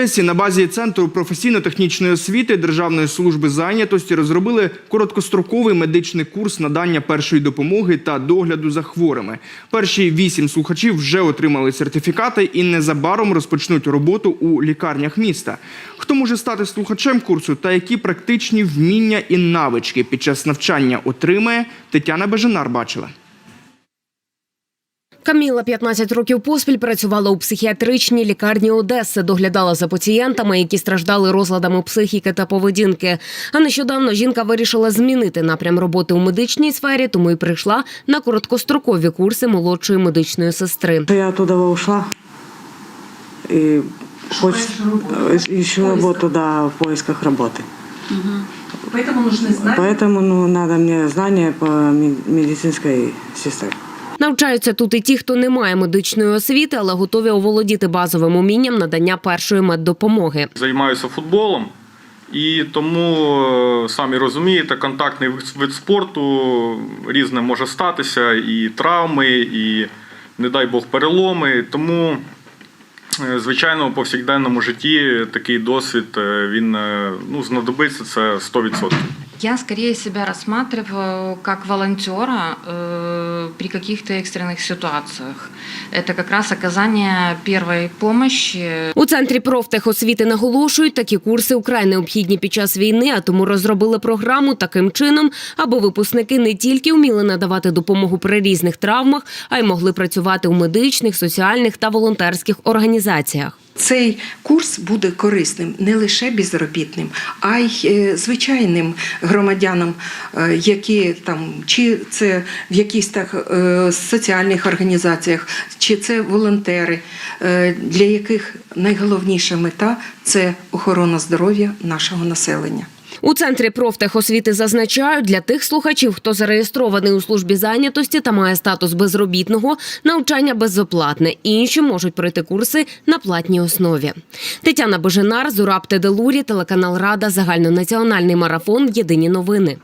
На базі центру професійно-технічної освіти Державної служби зайнятості розробили короткостроковий медичний курс надання першої допомоги та догляду за хворими. Перші вісім слухачів вже отримали сертифікати і незабаром розпочнуть роботу у лікарнях міста. Хто може стати слухачем курсу та які практичні вміння і навички під час навчання отримає, Тетяна Бежанар бачила. Каміла 15 років поспіль працювала у психіатричній лікарні Одеси, доглядала за пацієнтами, які страждали розладами психіки та поведінки. А нещодавно жінка вирішила змінити напрям роботи у медичній сфері, тому й прийшла на короткострокові курси молодшої медичної сестри. Я оттуда ушла и хоч... ищу работу, да, в поисках работы. Поэтому нужны знания. Поэтому ну, надо мне знания по ме- медицинской сестре. Навчаються тут і ті, хто не має медичної освіти, але готові оволодіти базовим умінням надання першої меддопомоги. займаюся футболом, і тому, е, самі розумієте, контактний вид- спорту різне може статися, і травми, і, не дай Бог, переломи. Тому, е, звичайно, у повсякденному житті такий досвід е, він ну, знадобиться це 100%. Я скорее себя рассматриваю как волонтера э, при каких-то экстренных ситуациях. Это как раз оказание первой помощи, У центрі профтехосвіти наголошують, такі курси украй необхідні під час війни, а тому розробили програму таким чином, аби випускники не тільки вміли надавати допомогу при різних травмах, а й могли працювати у медичних, соціальних та волонтерських організаціях. Цей курс буде корисним не лише безробітним, а й е, звичайним громадянам, е, які там чи це в якихось так е, соціальних організаціях, чи це волонтери, для яких найголовніша мета це охорона здоров'я нашого населення. У центрі профтехосвіти зазначають, для тих слухачів, хто зареєстрований у службі зайнятості та має статус безробітного, навчання безоплатне. Інші можуть пройти курси на платній основі. Тетяна Боженар, Зураб Теделурі, телеканал Рада, загальнонаціональний марафон. Єдині новини.